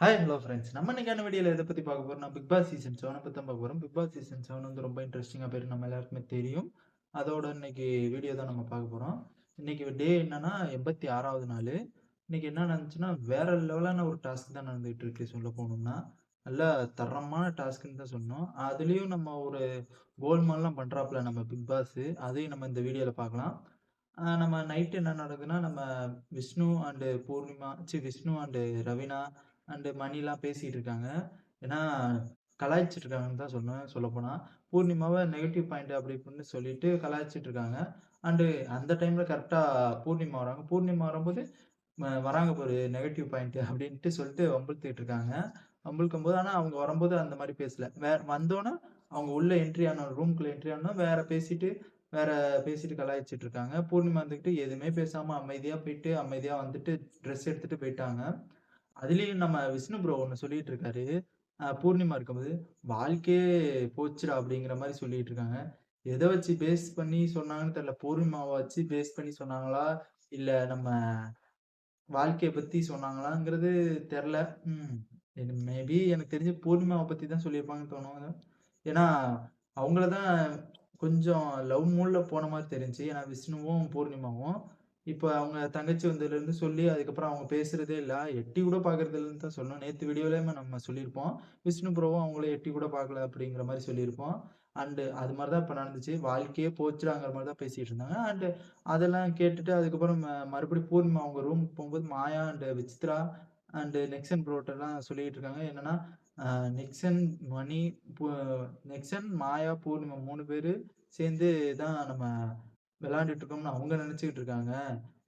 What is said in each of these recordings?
Hi hello friends நம்ம இன்னைக்கான வீடியோவில் எதை பற்றி பார்க்க போகிறோம் பிக் பாஸ் சீசன் செவனை பற்றி தான் பார்க்க போகிறோம் பிக் பாஸ் சீசன் செவன் வந்து ரொம்ப இன்ட்ரெஸ்டிங்காக பேர் நம்ம எல்லாருக்குமே தெரியும். அதோட இன்னைக்கு வீடியோ தான் நம்ம பார்க்க போகிறோம் இன்னைக்கு டே என்னன்னா எண்பத்தி ஆறாவது நாள். இன்னைக்கு என்ன நடந்துச்சுன்னா வேற லெவலான ஒரு டாஸ்க் தான் நடந்துகிட்டு இருக்கு சொல்ல போகணும்னா நல்ல தரமான டாஸ்க்குன்னு தான் சொன்னோம். அதுலேயும் நம்ம ஒரு கோல்மால்லாம் பண்ணுறாப்புல நம்ம பிக் பாஸ் அதையும் நம்ம இந்த வீடியோவில் பார்க்கலாம். நம்ம நைட் என்ன நடக்குதுன்னா நம்ம விஷ்ணு அண்டு பூர்ணிமா சி விஷ்ணு அண்டு ரவினா அண்டு மணிலாம் பேசிட்டு இருக்காங்க ஏன்னா கலாய்ச்சிட்டு இருக்காங்கன்னு தான் சொன்னேன் சொல்லப்போனால் பூர்ணிமாவை நெகட்டிவ் பாயிண்ட் அப்படி இப்படின்னு சொல்லிட்டு கலாய்ச்சிட்டு இருக்காங்க அண்டு அந்த டைமில் கரெக்டாக பூர்ணிமா வராங்க. பூர்ணிமா வரும்போது வராங்க ஒரு நெகட்டிவ் பாயிண்ட் அப்படின்ட்டு சொல்லிட்டு வம்பிழுத்துட்டு இருக்காங்க வம்புழுக்கும் போது ஆனால் அவங்க வரும்போது அந்த மாதிரி பேசல. வேற வந்தோன்னே அவங்க உள்ள என்ட்ரி ஆனோம் ரூம்குள்ள என்ட்ரி ஆனா வேற பேசிட்டு வேற பேசிட்டு கலாய்ச்சிட்டு இருக்காங்க பூர்ணிமா வந்துக்கிட்டு எதுவுமே பேசாம அமைதியா போயிட்டு அமைதியா வந்துட்டு ட்ரெஸ் எடுத்துட்டு போயிட்டாங்க. அதுலயும் நம்ம விஷ்ணு ப்ரோ ஒன்று சொல்லிட்டு இருக்காரு. பூர்ணிமா இருக்கும்போது வாழ்க்கையே போச்சுடா அப்படிங்கிற மாதிரி சொல்லிட்டு இருக்காங்க. எதை வச்சு பேஸ் பண்ணி சொன்னாங்கன்னு தெரியல. பூர்ணிமாவை வச்சு பேஸ் பண்ணி சொன்னாங்களா? இல்ல நம்ம வாழ்க்கையை பத்தி சொன்னாங்களாங்கிறது தெரில ம் மேபி எனக்கு தெரிஞ்சு பூர்ணிமாவை பத்தி தான் சொல்லியிருப்பாங்கன்னு தோணும். ஏன்னா அவங்கள தான் கொஞ்சம் லவ் மூடில் போன மாதிரி தெரிஞ்சு ஏன்னா விஷ்ணுவும் பூர்ணிமாவும் இப்போ அவங்க தங்கச்சி வந்ததுலேருந்து சொல்லி அதுக்கப்புறம் அவங்க பேசுறதே இல்லை. எட்டி கூட பார்க்கறதுலேருந்து தான் சொல்லணும். நேற்று வீடியோலையுமே நம்ம சொல்லியிருப்போம். விஷ்ணு ப்ரோவும் அவங்கள எட்டி கூட பார்க்கல அப்படிங்கிற மாதிரி சொல்லியிருப்போம். அண்டு அது மாதிரி தான் இப்போ நடந்துச்சு. வாழ்க்கையே போச்சுடாங்கிற மாதிரி தான் பேசிகிட்டு இருந்தாங்க. அண்டு அதெல்லாம் கேட்டுட்டு அதுக்கப்புறம் ம- மறுபடியும் பூர்ணிமா அவங்க ரூம் போகும்போது Maya and Vichitra and Nexon ப்ரோட்டெல்லாம் சொல்லிட்டு இருக்காங்க. என்னன்னா நெக்ஸன் மணி பூ- மாயா பூர்ணிமா மூணு பேர் சேர்ந்து தான் நம்ம விளையாண்டுட்டு இருக்கோம்னு அவங்க நினைச்சுக்கிட்டு இருக்காங்க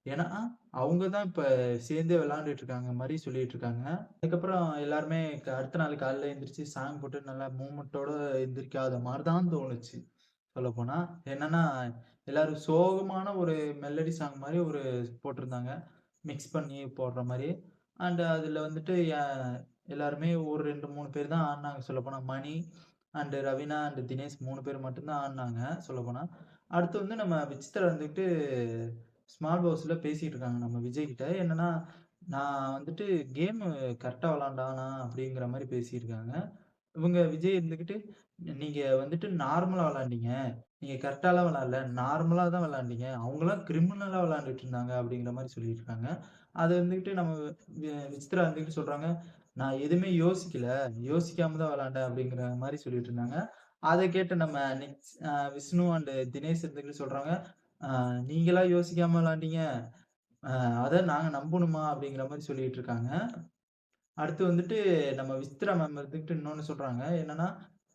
ஏன்னா அவங்க தான் இப்போ சேர்ந்தே விளாண்டுட்டு இருக்காங்க மாதிரி சொல்லிட்டு இருக்காங்க அதுக்கப்புறம் எல்லாருமே க- அடுத்த நாள் காலையில் எந்திரிச்சு சாங் போட்டு நல்லா மூமெண்ட்டோட எந்திரிக்காத மாதிரி தான் தோணுச்சு. சொல்ல என்னன்னா எல்லாரும் சோகமான ஒரு மெலடி சாங் மாதிரி ஒரு போட்டிருந்தாங்க. மிக்ஸ் பண்ணி போடுற மாதிரி. அண்ட் அதில் வந்துட்டு எல்லாருமே ஒரு ரெண்டு மூணு பேர் தான் ஆடினாங்க சொல்லப்போனால் மணி அண்டு ரவீனா அண்ட் தினேஷ் மூணு பேர் மட்டும்தான் ஆடினாங்க சொல்லப்போனால் அடுத்து வந்து நம்ம விசித்திர வந்துட்டு ஸ்மால் பவுஸில் பேசிகிட்டு இருக்காங்க நம்ம விஜய் கிட்ட. நான் வந்துட்டு கேமு கரெக்டாக விளாண்டானா அப்படிங்கிற மாதிரி பேசியிருக்காங்க. இவங்க விஜய் இருந்துக்கிட்டு நீங்கள் வந்துட்டு நார்மலாக விளாண்டீங்க நீங்கள் கரெக்டாலாம் விளாட்ல நார்மலாக தான் விளாண்டீங்க அவங்களாம் கிரிமினலாக விளாண்டுட்டு இருந்தாங்க அப்படிங்கிற மாதிரி சொல்லியிருக்காங்க. அதை அது வந்துக்கிட்டு நம்ம விசித்ரா வந்துக்கிட்டு சொல்கிறாங்க நான் எதுவுமே யோசிக்கல யோசிக்காம தான் விளாண்டேன் அப்படிங்கிற மாதிரி சொல்லிட்டு இருந்தாங்க. அதை கேட்டு நம்ம நெக்ஸ்ட் விஷ்ணு அண்ட் தினேஷ் இருந்துக்கிட்டு சொல்றாங்க. நீங்களா யோசிக்காம விளாண்டீங்க. அதை நாங்க நம்பணுமா அப்படிங்கிற மாதிரி சொல்லிட்டு இருக்காங்க. அடுத்து வந்துட்டு நம்ம விஸ்திரா மேம் இருந்துக்கிட்டு இன்னொன்னு சொல்றாங்க. என்னன்னா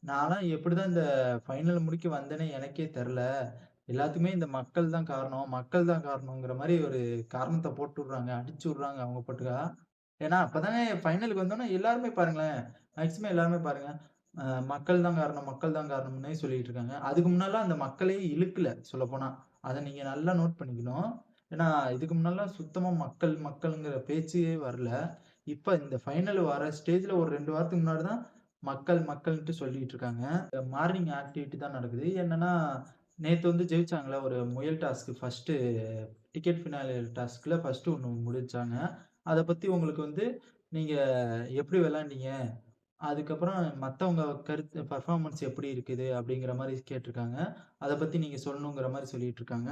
நான்லாம் எப்படிதான் இந்த ஃபைனல் முடிக்க வந்தேனே எனக்கே தெரில எல்லாத்துக்குமே இந்த மக்கள் தான் காரணம். மக்கள் தான் காரணங்கிற மாதிரி ஒரு காரணத்தை போட்டு விடுறாங்க. அடிச்சு விடுறாங்க அவங்க போட்டுக்கா. ஏன்னா அப்பதானே ஃபைனலுக்கு வந்தோன்னா எல்லாருமே பாருங்களேன். மேக்சிமம் எல்லாருமே பாருங்க. மக்கள் தான் காரணம் மக்கள் தான் காரணம்னே சொல்லிட்டு இருக்காங்க. அதுக்கு முன்னால அந்த மக்களே இழுக்கல சொல்ல போனா அதை நீங்க நல்லா நோட் பண்ணிக்கணும். ஏன்னா இதுக்கு முன்னால சுத்தமா மக்கள் மக்கள்ங்கிற பேச்சே வரல. இப்ப இந்த ஃபைனல் வர ஸ்டேஜ்ல ஒரு ரெண்டு வாரத்துக்கு முன்னாடி தான் மக்கள் மக்கள்ன்ட்டு சொல்லிட்டு இருக்காங்க. மார்னிங் ஆக்டிவிட்டி தான் நடக்குது. என்னன்னா நேத்து வந்து ஜெயிச்சாங்களா ஒரு முயல் டாஸ்க் ஃபர்ஸ்ட் டிக்கெட் ஃபினாலே டாஸ்க்ல ஃபர்ஸ்ட் ஒன்று முடிச்சாங்க. அதை பத்தி உங்களுக்கு வந்து நீங்க எப்படி விளாண்டீங்க அதுக்கப்புறம் மற்றவங்க கருத்து பர்ஃபார்மன்ஸ் எப்படி இருக்குது அப்படிங்கிற மாதிரி கேட்டிருக்காங்க. அதை பற்றி நீங்கள் சொல்லணுங்கிற மாதிரி சொல்லிட்டு இருக்காங்க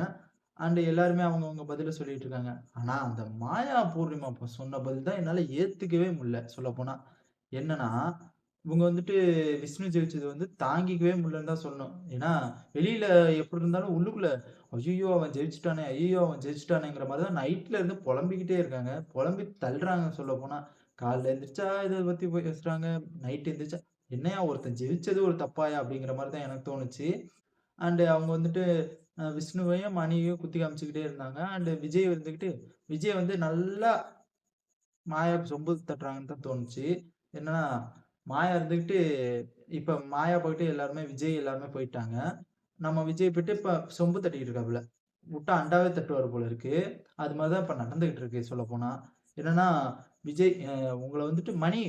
அண்டு எல்லாருமே அவங்கவுங்க பதிலை சொல்லிட்டு இருக்காங்க ஆனால் அந்த மாயா பூர்ணிமா சொன்ன பதில் தான் என்னால் ஏற்றுக்கவே முடியல சொல்லப்போனால் என்னன்னா இவங்க வந்துட்டு விஷ்ணு ஜெயிச்சது வந்து தாங்கிக்கவே முடியலன்னு தான் சொல்லணும். ஏன்னா வெளியில எப்படி இருந்தாலும் உள்ளுக்குள்ள ஐயோ அவன் ஜெயிச்சிட்டானே ஐயோ அவன் ஜெயிச்சிட்டானேங்கிற மாதிரி தான் நைட்ல இருந்து புலம்பிக்கிட்டே இருக்காங்க. புலம்பி தள்ளுறாங்க சொல்ல போனா காலைல எழுந்திரிச்சா இதை பத்தி பேசுறாங்க. நைட் எந்திரிச்சா என்னையா ஒருத்தன் ஜெயிச்சது ஒரு தப்பாயா அப்படிங்கிற மாதிரி தான் எனக்கு தோணுச்சு. அண்டு அவங்க வந்துட்டு விஷ்ணுவையும் மணியையும் குத்தி காமிச்சுக்கிட்டே இருந்தாங்க. அண்டு விஜய் இருந்துக்கிட்டு விஜய் வந்து நல்லா மாயா சொம்பு தட்டுறாங்கன்னு தான் தோணுச்சு. என்னன்னா மாயா இருந்துக்கிட்டு இப்ப மாயா போயிட்டு எல்லாருமே விஜய் எல்லாருமே போயிட்டாங்க. நம்ம விஜய் போயிட்டு இப்ப சொம்பு தட்டிக்கிட்டு இருக்காப்புல. விட்டா அண்டாவே தட்டுவார் போல இருக்கு. அது மாதிரிதான் இப்ப நடந்துகிட்டு இருக்கு சொல்ல போனா என்னன்னா விஜய் உங்களை வந்துட்டு மணி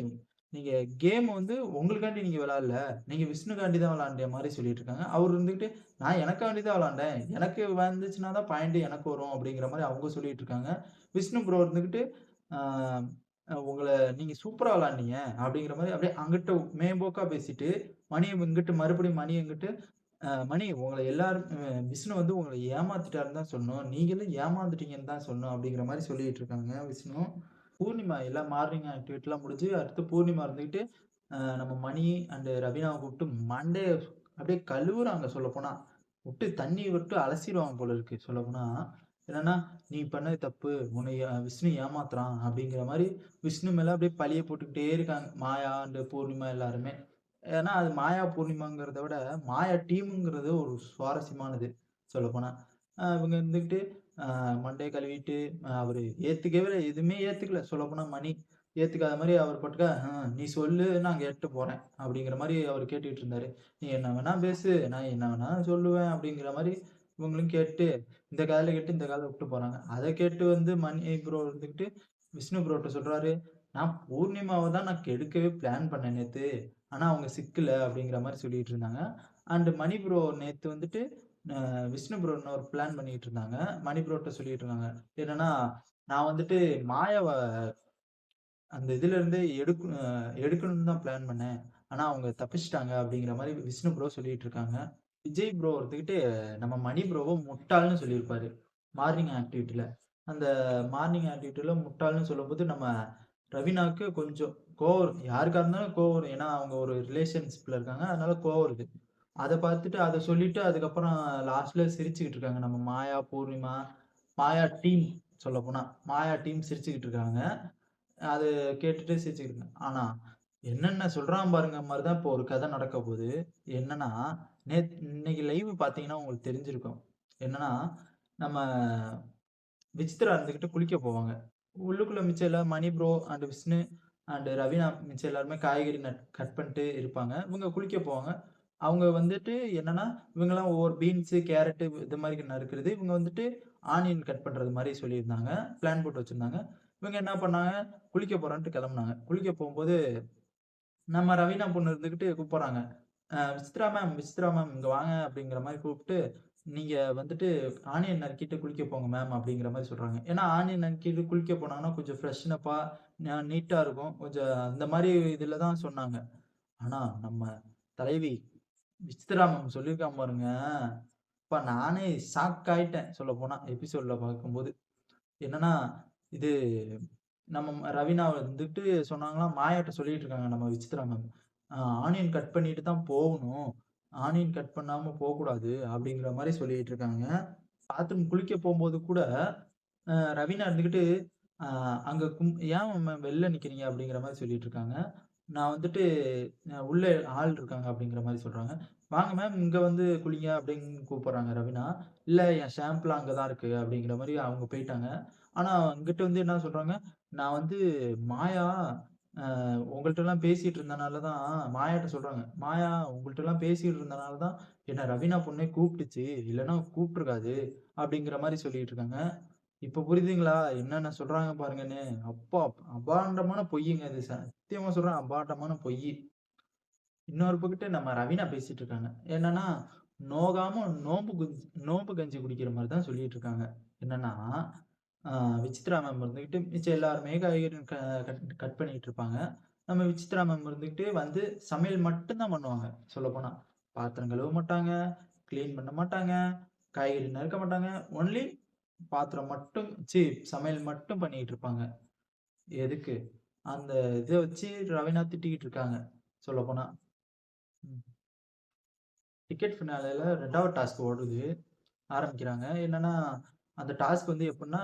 நீங்க கேம் வந்து உங்களுக்காண்டி நீங்க விளாடல. நீங்க விஷ்ணுக்காண்டி தான் விளாண்டிய மாதிரி சொல்லிட்டு இருக்காங்க. அவர் இருந்துகிட்டு நான் எனக்காண்டி தான் விளாண்டேன். எனக்கு வந்துச்சுன்னா தான் பாயிண்ட் எனக்கு வரும் அப்படிங்கிற மாதிரி அவங்க சொல்லிட்டு இருக்காங்க. விஷ்ணு ப்ரோ இருந்துகிட்டு உங்களை நீங்க சூப்பரா விளாண்டீங்க அப்படிங்கிற மாதிரி அப்படியே அங்கிட்ட மேம்போக்கா பேசிட்டு, மணியை இங்கிட்டு மறுபடியும் மணி இங்கிட்டு, மணி உங்களை எல்லாரும் விஷ்ணு வந்து உங்களை ஏமாத்திட்டாருன்னு தான் சொல்லணும். நீங்களும் ஏமாந்துட்டீங்கன்னு தான் சொல்லணும் அப்படிங்கிற மாதிரி சொல்லிட்டு இருக்காங்க விஷ்ணு. பூர்ணிமா எல்லாம் மார்னிங் ஆக்டிவிட்டிலாம் முடிஞ்சு, அடுத்து பூர்ணிமா இருந்துக்கிட்டு நம்ம மணி அண்டு ரவீனாவை கூப்பிட்டு மண்டே அப்படியே கழுவுறாங்க சொல்லப்போனா. விட்டு தண்ணி விட்டு அலசிடுவாங்க போல இருக்கு சொல்லப்போனா. என்னன்னா, "நீ பண்ணது தப்பு. உன்னைய விஷ்ணு ஏமாத்துறான்." அப்படிங்கிற மாதிரி விஷ்ணு மேல அப்படியே பழிய போட்டுக்கிட்டே இருக்காங்க. மாயா அண்டு பூர்ணிமா எல்லாருமே. ஏன்னா, அது மாயா, பூர்ணிமாங்கிறத விட, மாயா டீமுங்கிறது ஒரு சுவாரஸ்யமானது சொல்லப்போனா. இவங்க இருந்துக்கிட்டு மண்டே கழுவிட்டு, அவர் ஏற்றுக்கவே எதுவுமே ஏற்றுக்கல சொல்லப்போனா மணி. ஏற்றுக்காத மாதிரி அவர் பாட்டுக்க, நீ சொல்லு நான் கேட்டு போகிறேன் அப்படிங்கிற மாதிரி அவர் கேட்டுக்கிட்டு இருந்தார் "நீ என்ன வேணால் பேசு. நான் என்ன வேணால் சொல்லுவேன்." அப்படிங்கிற மாதிரி இவங்களும் கேட்டு, இந்த காதில் கேட்டு இந்த காதில் விட்டு போகிறாங்க அதை கேட்டு வந்து மணி ப்ரோ இருந்துக்கிட்டு விஷ்ணு ப்ரோட்ட சொல்கிறாரு "நான் பூர்ணிமாவை தான் நான் கெடுக்கவே பிளான் பண்ணேன் நேற்று ஆனால் அவங்க சிக்கல." அப்படிங்கிற மாதிரி சொல்லிட்டு இருந்தாங்க. அண்டு மணி ப்ரோ நேற்று வந்துட்டு விஷ்ணு ப்ரோ ஒரு பிளான் பண்ணிட்டு இருந்தாங்க. மணி ப்ரோட்ட சொல்லிட்டு இருந்தாங்க. என்னன்னா, "நான் வந்துட்டு மாயாவை அந்த இதுல இருந்து எடுக்க எடுக்கணும்னு தான் பிளான் பண்ணேன். ஆனா அவங்க தப்பிச்சிட்டாங்க அப்படிங்கிற மாதிரி விஷ்ணு ப்ரோ சொல்லிட்டு இருக்காங்க. விஜய் ப்ரோ ஒருத்துக்கிட்டு நம்ம மணி ப்ரோவை முட்டாள்னு சொல்லியிருப்பாரு. மார்னிங் ஆக்டிவிட்டியில அந்த மார்னிங் ஆக்டிவிட்டியில முட்டாள்னு சொல்லும்போது, நம்ம ரவீனாவுக்கு கொஞ்சம் கோவம் யாருக்காக இருந்தாலும் கோவம் ஏன்னா, அவங்க ஒரு ரிலேஷன்ஷிப்பில் இருக்காங்க. அதனால கோவம் இருக்குது அதை பார்த்துட்டு அதை சொல்லிட்டு அதுக்கப்புறம் லாஸ்ட்ல சிரிச்சுக்கிட்டு இருக்காங்க. நம்ம மாயா, பூர்ணிமா, மாயா டீம் சொல்லப்போனா. மாயா டீம் சிரிச்சுக்கிட்டு இருக்காங்க. அது கேட்டுட்டு சிரிச்சுக்கிட்டு இருக்காங்க ஆனா, என்னென்ன சொல்றான் பாருங்க மாதிரி தான் இப்போ ஒரு கதை நடக்க போகுது என்னன்னா, நே இன்னைக்கு லைவ் பார்த்தீங்கன்னா உங்களுக்கு தெரிஞ்சிருக்கும். என்னன்னா, நம்ம விசித்ரா இருந்துகிட்டு குளிக்க போவாங்க. உள்ளுக்குள்ள மிச்சம் எல்லாம் Mani bro and Vishnu and Ravina மிச்சம் எல்லாருமே காய்கறி நட் கட் பண்ணிட்டு இருப்பாங்க. இவங்க குளிக்க போவாங்க. அவங்க வந்துட்டு என்னன்னா, இவங்கெல்லாம் ஒவ்வொரு பீன்ஸு, கேரட்டு இது மாதிரி நறுக்கிறது இவங்க வந்துட்டு ஆனியன் கட் பண்ணுறது மாதிரி சொல்லியிருந்தாங்க. பிளான் போட்டு வச்சுருந்தாங்க இவங்க என்ன பண்ணாங்க, குளிக்க போகிறான்ட்டு கிளம்புனாங்க குளிக்க போகும்போது நம்ம ரவீனா பொண்ணு இருந்துக்கிட்டு கூப்பிட்றாங்க "விசித்ரா மேம், விசித்ரா மேம் இங்கே வாங்க" அப்படிங்கிற மாதிரி கூப்பிட்டு "நீங்க வந்துட்டு ஆனியன் நறுக்கிட்டு குளிக்க போங்க மேம்" அப்படிங்கிற மாதிரி சொல்றாங்க. ஏன்னா, ஆனியன் நறுக்கிட்டு குளிக்க போனாங்கன்னா, கொஞ்சம் ஃப்ரெஷ்னப்பா, நீட்டா இருக்கும். கொஞ்சம் அந்த மாதிரி இதுல தான் சொன்னாங்க. ஆனா, நம்ம தலைவி விசித்ரா மேம் சொல்லியிருக்கான் பாருங்க. அப்பா நானே ஷாக் ஆயிட்டேன் சொல்லப்போனா, எபிசோட்ல பார்க்கும்போது. என்னன்னா, இது நம்ம ரவினா வந்துட்டு சொன்னாங்களாம், மாயாட்ட சொல்லிட்டு இருக்காங்க நம்ம விசித்ரா மேம். ஆனியன் கட் பண்ணிட்டு தான் போகணும். ஆனியன் கட் பண்ணாமல் போகக்கூடாது அப்படிங்கிற மாதிரி சொல்லிட்டு இருக்காங்க. பாத்ரூம் குளிக்க போகும்போது கூட, ரவீனா இருந்துக்கிட்டு அங்கே கும் "ஏன் மேம் வெளில நிற்கிறீங்க அப்படிங்கிற மாதிரி சொல்லிட்டு இருக்காங்க. நான் வந்துட்டு உள்ளே ஆள் இருக்காங்க அப்படிங்கிற மாதிரி சொல்கிறாங்க "வாங்க மேம் இங்கே வந்து குளிங்க" அப்படின்னு கூப்பிட்றாங்க ரவினா இல்லை என் ஷாம்புலாம் அங்கே தான் இருக்குது அப்படிங்கிற மாதிரி அவங்க போயிட்டாங்க. ஆனால் அங்கிட்ட வந்து என்ன சொல்கிறாங்க "நான் வந்து மாயா உங்கள்கிட்ட எல்லாம் பேசிட்டு இருந்தனால தான்" மாயாட்ட சொல்றாங்க. "மாயா உங்கள்கிட்ட எல்லாம் பேசிட்டு இருந்தனால தான் என்ன ரவீனா பொண்ணே கூப்பிட்டுச்சு. இல்லைன்னா கூப்பிட்டுருக்காது அப்படிங்கிற மாதிரி சொல்லிட்டு இருக்காங்க. இப்ப புரியுதுங்களா? என்னென்ன சொல்றாங்க பாருங்கன்னு. அப்பா! அபாண்டமான பொய்யுங்க இது. சத்தியமா சொல்றேன் அபாண்டமான பொய் இன்னொரு பக்கட்டு நம்ம ரவீனா பேசிட்டு இருக்காங்க. என்னன்னா, நோகாம நோம்பு குஞ்சு நோம்பு கஞ்சி குடிக்கிற மாதிரி தான் சொல்லிட்டு இருக்காங்க. என்னன்னா, விசித்ரா மேம் இருந்துக்கிட்டு மிச்சம் எல்லாருமே காய்கறி க கட் கட் பண்ணிட்டு இருப்பாங்க. நம்ம விசித்ரா மேம் இருந்துக்கிட்டு வந்து சமையல் மட்டும்தான் பண்ணுவாங்க சொல்லப்போனால் பாத்திரம் கழுவ மாட்டாங்க, க்ளீன் பண்ண மாட்டாங்க, காய்கறி நறுக்க மாட்டாங்க. ஒன்லி பாத்திரம் மட்டும் சி சமையல் மட்டும் பண்ணிக்கிட்டு இருப்பாங்க. எதுக்கு? அந்த இதை வச்சு ரவீனா திட்டிக்கிட்டு இருக்காங்க சொல்லப்போனால் டிக்கெட் ஃபினாலையில் ரெண்டாவது டாஸ்க் ஓடுது. ஆரம்பிக்கிறாங்க. என்னன்னா, அந்த டாஸ்க் வந்து எப்படின்னா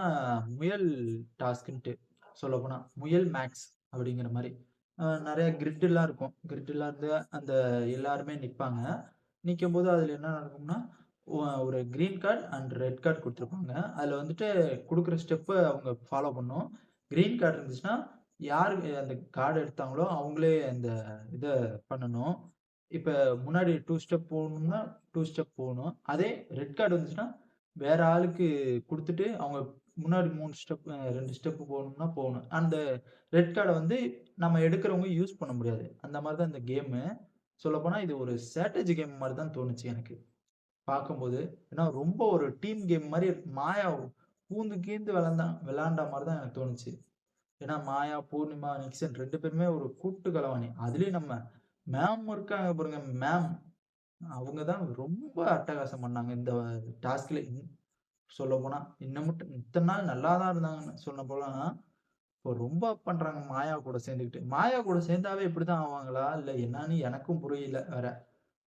முயல் டாஸ்க்குன்ட்டு சொல்ல சொல்லப்போனா. முயல் மேக்ஸ் அப்படிங்கிற மாதிரி நிறைய கிரிட்டெல்லாம் இருக்கும். கிரிட்டெல்லாம் இருந்து அந்த எல்லாருமே நிற்கும் போது அதில் என்ன நடக்கும்னா, ஒரு green card and red card கொடுத்துருப்பாங்க அதில் வந்துட்டு கொடுக்குற ஸ்டெப்பை அவங்க ஃபாலோ பண்ணும் க்ரீன் கார்டு இருந்துச்சுன்னா, யார் அந்த கார்டு எடுத்தாங்களோ அவங்களே அந்த இதை பண்ணணும். இப்போ முன்னாடி டூ ஸ்டெப் போகணும்னா, டூ ஸ்டெப் போகணும். அதே ரெட் கார்டு வந்துச்சுன்னா, வேற ஆளுக்கு கொடுத்துட்டு அவங்க முன்னாடி மூணு ஸ்டெப் ரெண்டு ஸ்டெப்பு போகணும்னா போகணும். அந்த ரெட் கார்டை வந்து நம்ம எடுக்கிறவங்க யூஸ் பண்ண முடியாது. அந்த மாதிரி தான் இந்த கேமு. சொல்லப்போனால் இது ஒரு ஸ்ட்ராட்டஜி கேம் மாதிரி தான் தோணுச்சு எனக்கு. பார்க்கும்போது. ஏன்னா ரொம்ப ஒரு டீம் கேம் மாதிரி மாயா பூந்து கீந்து விளாண்டான் விளாண்ட மாதிரி தான் எனக்கு தோணுச்சு. ஏன்னா மாயா, பூர்ணிமா, நிக்சன் ரெண்டு பேருமே ஒரு கூட்டு கலவாணி அதுலேயும் நம்ம மேம் இருக்காங்க பாருங்க மேம். அவங்க தான் ரொம்ப அட்டகாசம் பண்ணாங்க இந்த டாஸ்க்ல. சொல்லப்போனா இன்னமும் இத்தனை நாள் நல்லா தான் இருந்தாங்கன்னு சொல்லப்போனா, இப்போ ரொம்ப பண்றாங்க மாயா கூட சேர்ந்துக்கிட்டு. மாயா கூட சேர்ந்தாவே இப்படிதான் ஆவாங்களா? இல்ல என்னன்னு எனக்கும் புரியல வேற.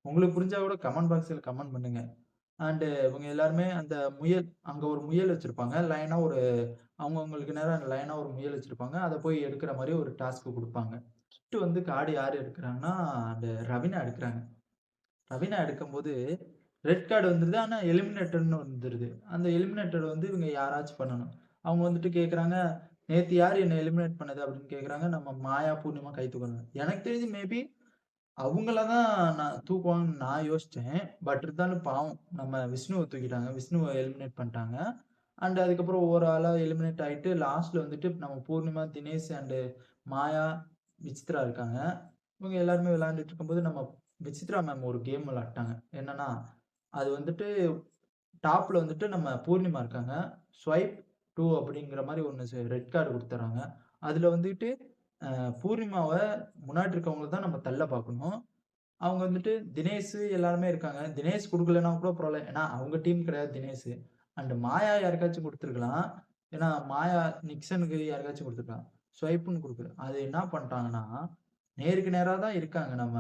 உங்களுக்கு புரிஞ்சா கூட கமெண்ட் பாக்ஸ்ல கமெண்ட் பண்ணுங்க. அண்டு இவங்க எல்லாருமே அந்த முயல் அங்க ஒரு முயல் வச்சிருப்பாங்க. லைனா ஒரு அவங்கவங்களுக்கு அந்த லைனா ஒரு முயல் வச்சிருப்பாங்க. அதை போய் எடுக்கிற மாதிரி ஒரு டாஸ்க் கொடுப்பாங்க கிட்டு வந்து காடு யார் எடுக்கிறாங்கன்னா அந்த ரவினா எடுக்கிறாங்க ரவீனா எடுக்கும்போது ரெட் கார்டு வந்துருது. ஆனால் எலிமினேட்டர்னு வந்துடுது அந்த எலிமினேட்டர் வந்து இவங்க யாராச்சும் பண்ணணும். அவங்க வந்துட்டு கேட்குறாங்க, நேற்று யார் என்ன எலிமினேட் பண்ணது?" அப்படின்னு கேட்குறாங்க. நம்ம மாயா, பூர்ணிமா கை தூக்கணும் எனக்கு தெரிஞ்சு மேபி அவங்கள தான் நான் தூக்குவாங்கன்னு நான் யோசித்தேன் பட் இருந்தாலும் பாவம் நம்ம விஷ்ணுவை தூக்கிட்டாங்க. விஷ்ணுவை எலிமினேட் பண்ணிட்டாங்க. அண்ட் அதுக்கப்புறம் ஒவ்வொரு ஆளாக எலிமினேட் ஆகிட்டு லாஸ்ட்டில் வந்துட்டு நம்ம பூர்ணிமா, தினேஷ் அண்டு மாயா, விசித்ரா இருக்காங்க. இவங்க எல்லாருமே விளையாண்டுட்டு இருக்கும்போது நம்ம விசித்ரா மேம் ஒரு கேம் விளாட்டாங்க என்னன்னா, அது வந்துட்டு டாப்பில் வந்துட்டு நம்ம பூர்ணிமா இருக்காங்க. ஸ்வைப் டூ அப்படிங்கிற மாதிரி ஒன்று ரெட் கார்டு கொடுத்துட்றாங்க அதில் வந்துட்டு பூர்ணிமாவை முன்னாடி இருக்கவங்கள தான் நம்ம தள்ள பார்க்கணும். அவங்க வந்துட்டு தினேஷ் எல்லாருமே இருக்காங்க. தினேஷ் கொடுக்கலன்னா கூட பரவாயில்ல ஏன்னா அவங்க டீம் கிடையாது தினேஷ். அண்ட் மாயா யாருக்காச்சும் கொடுத்துருக்கலாம் ஏன்னா மாயா நிக்சனுக்கு யாருக்காச்சும் கொடுத்துருக்கலாம் ஸ்வைப்புன்னு கொடுக்குறேன் அது என்ன பண்ணிட்டாங்கன்னா, நேருக்கு நேராக தான் இருக்காங்க நம்ம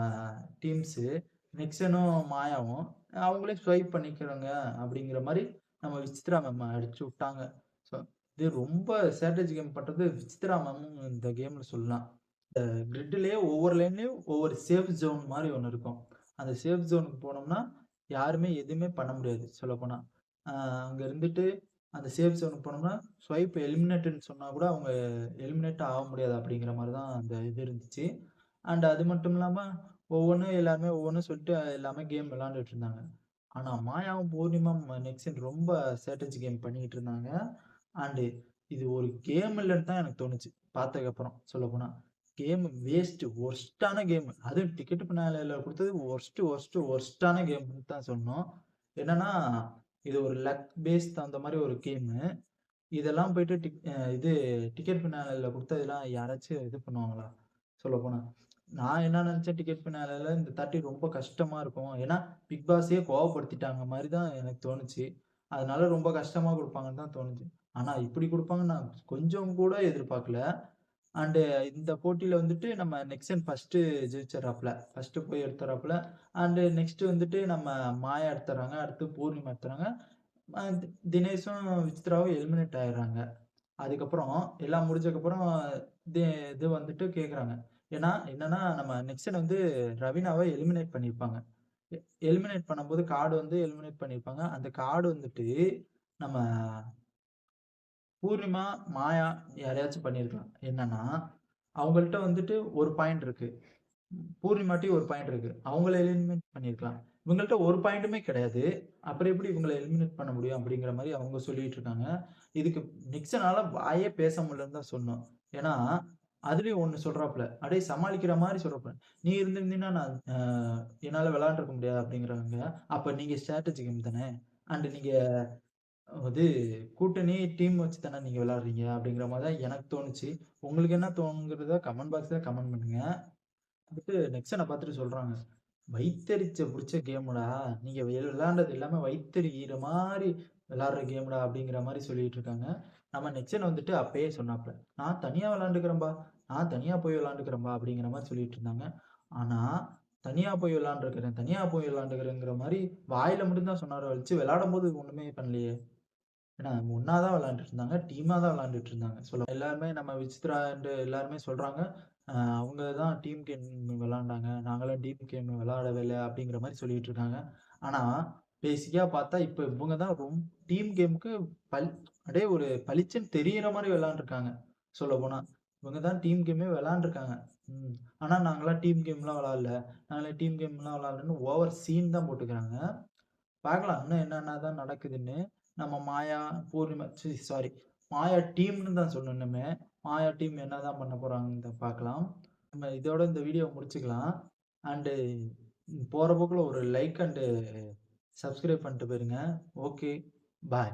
டீம்ஸு. நெக்ஸனும் மாயாவும். அவங்களே ஸ்வைப் பண்ணிக்கிறோங்க அப்படிங்கிற மாதிரி நம்ம விசித்ரா மேம் அடிச்சு விட்டாங்க. ஸோ இது ரொம்ப ஸ்ட்ராட்டஜி கேம் பண்ணுறது விசித்ரா மேமும் இந்த கேமில் சொல்லலாம். இந்த கிரிட்லயே ஒவ்வொரு லைன்லேயும் ஒவ்வொரு சேஃப் ஜோன் மாதிரி ஒன்று இருக்கும். அந்த சேஃப் ஜோனுக்கு போனோம்னா, யாருமே எதுவுமே பண்ண முடியாது சொல்லப்போனால் அங்கே இருந்துட்டு அந்த சேஃப் ஜோனுக்கு போனோம்னா, ஸ்வைப் எலிமினேட்டுன்னு சொன்னால் கூட அவங்க எலிமினேட் ஆக முடியாது அப்படிங்கிற மாதிரி தான் அந்த இது இருந்துச்சு. அண்ட் அது மட்டும் இல்லாம ஒவ்வொன்றும் எல்லாருமே ஒவ்வொன்றும் சொல்லிட்டு எல்லாமே கேம் விளாண்டுட்டு இருந்தாங்க. ஆனா மாயாவும், பூர்ணிமா, நெக்ஸ்ட் ரொம்ப ஸ்ட்ராட்டஜி கேம் பண்ணிக்கிட்டு இருந்தாங்க. அண்டு இது ஒரு கேம் இல்லைன்னு தான் எனக்கு தோணுச்சு. பார்த்ததுக்கப்புறம் சொல்லப்போனால் கேம் வேஸ்ட் ஒர்ஸ்டான கேம். அதுவும் டிக்கெட் பின்னால கொடுத்தது ஒர்ஸ்ட்டு ஒர்ஸ்ட்டு ஒர்ஸ்டான கேம்னு தான் சொன்னோம் என்னன்னா, இது ஒரு லக் பேஸ் அந்த மாதிரி ஒரு கேமு. இதெல்லாம் போயிட்டு டிக் இது டிக்கெட் பின்னால கொடுத்தா இதெல்லாம் யாராச்சும் இது பண்ணுவாங்களா? சொல்லப்போனா. நான் என்ன நினச்ச டிக்கெட் பின்னால இந்த 30 ரொம்ப கஷ்டமா இருக்கும். ஏன்னா, பிக் பாஸையே கோவப்படுத்திட்டாங்க மாதிரி தான் எனக்கு தோணுச்சு. அதனால ரொம்ப கஷ்டமா கொடுப்பாங்கன்னு தான் தோணுச்சு. ஆனா இப்படி கொடுப்பாங்க நான் கொஞ்சம் கூட எதிர்பார்க்கல. அண்டு இந்த போட்டியில் வந்துட்டு நம்ம நெக்ஸ்ட் ஃபஸ்ட்டு ஜெயிச்சர்றாப்ல. ஃபர்ஸ்ட்டு போய் எடுத்துறாப்புல அண்டு நெக்ஸ்ட்டு வந்துட்டு நம்ம மாயா எடுத்துறாங்க அடுத்து பூர்ணிமா எடுத்துறாங்க தினேஷும், விசித்ராவும் எலிமினேட் ஆயிடுறாங்க. அதுக்கப்புறம் எல்லாம் முடிஞ்சதுக்கப்புறம் இது வந்துட்டு கேட்குறாங்க. ஏன்னா என்னன்னா, நம்ம நெக்ஸ்ட் வந்து ரவீனாவை எலிமினேட் பண்ணியிருப்பாங்க. எ எலிமினேட் பண்ணும்போது கார்டு வந்து எலிமினேட் பண்ணியிருப்பாங்க. அந்த கார்டு வந்துட்டு நம்ம பூர்ணிமா, மாயா யாரையாச்சும் பண்ணியிருக்கலாம். என்னன்னா, அவங்கள்ட்ட வந்துட்டு ஒரு பாயிண்ட் இருக்கு. பூர்ணிமாட்டி ஒரு பாயிண்ட் இருக்கு. அவங்கள எலிமினேட் பண்ணியிருக்கலாம். இவங்கள்ட்ட ஒரு பாயிண்ட்டுமே கிடையாது. அப்புறம் எப்படி இவங்கள எலிமினேட் பண்ண முடியும்? அப்படிங்கிற மாதிரி அவங்க சொல்லிட்டு இருக்காங்க. இதுக்கு நிக்சனால வாயே பேச முடியலன்னு தான் சொன்னோம் ஏன்னா, அதுலயும் ஒண்ணு சொல்றாப்புல அப்படியே சமாளிக்கிற மாதிரி சொல்றாப்ல. "நீ இருந்திருந்தீங்கன்னா நான் என்னால விளையாண்டுருக்க முடியாது" அப்படிங்கிறாங்க. அப்ப நீங்க ஸ்ட்ராட்டஜி கேம் தானே. அண்ட் நீங்க அது கூட்டணி, டீம் வச்சு தானே நீங்க விளையாடுறீங்க அப்படிங்கிற மாதிரி தான் எனக்கு தோணுச்சு. உங்களுக்கு என்ன தோணுங்கிறத கமெண்ட் பாக்ஸ்ல கமெண்ட் பண்ணுங்க. வந்துட்டு நிக்சன பார்த்துட்டு சொல்றாங்க. வைத்தறிச்ச பிடிச்ச கேமுடா. நீங்க விளையாண்டது எல்லாமே வைத்தறிகிற மாதிரி விளாடுற கேமுடா" அப்படிங்கிற மாதிரி சொல்லிட்டு இருக்காங்க. நம்ம நெக்ஸன் வந்துட்டு அப்பயே சொன்னாப்ல. "நான் தனியா விளாண்டுக்கிறேன்பா நான் தனியா போய் விளாண்டுக்கிறேன்பா அப்படிங்கிற மாதிரி சொல்லிட்டு இருந்தாங்க. ஆனா, தனியா போய் விளாண்டுருக்கிறேன் தனியா போய் விளாண்டுக்கிறேங்கிற மாதிரி வாயில மட்டும்தான் சொன்னார் வச்சு விளாடும் போது ஒண்ணுமே பண்ணலையே. ஏன்னா ஒண்ணா தான் விளாண்டுட்டு இருந்தாங்க. டீமா தான் விளாண்டுட்டு இருந்தாங்க. சொல்ல எல்லாருமே நம்ம விசித்ரா எல்லாருமே சொல்றாங்க. அவங்க தான் டீம் கேம் விளாண்டாங்க நாங்களாம் டீம் கேம் விளாடவே இல்லை அப்படிங்கிற மாதிரி சொல்லிட்டு இருக்காங்க. ஆனா, பேசிக்கா பார்த்தா இப்ப இவங்க தான் ரொம் டீம் கேமுக்கு பல் அப்படியே ஒரு பளிச்சுன்னு தெரியிற விளாண்டுருக்காங்க சொல்ல போனா இவங்க தான் டீம் கேமே விளாண்டுருக்காங்க ம். ஆனா நாங்களாம் டீம் கேம்லாம் விளாட்ல நாங்களே டீம் கேம்லாம் விளாட்லன்னு ஓவர் சீன் தான் போட்டுக்கிறாங்க. பார்க்கலாம். இன்னும் என்னென்ன தான் நடக்குதுன்னு. நம்ம மாயா, பூர்ணிமா சாரி மாயா டீம்னு தான் சொல்லணும் மாயா டீம் என்ன தான் பண்ண போறாங்கன்னு பார்க்கலாம். நம்ம இதோட இந்த வீடியோ முடிச்சுக்கலாம். அண்டு போகிற போக்கில் ஒரு லைக் அண்டு சப்ஸ்கிரைப் பண்ணிட்டு போயிருங்க. ஓகே. பாய்.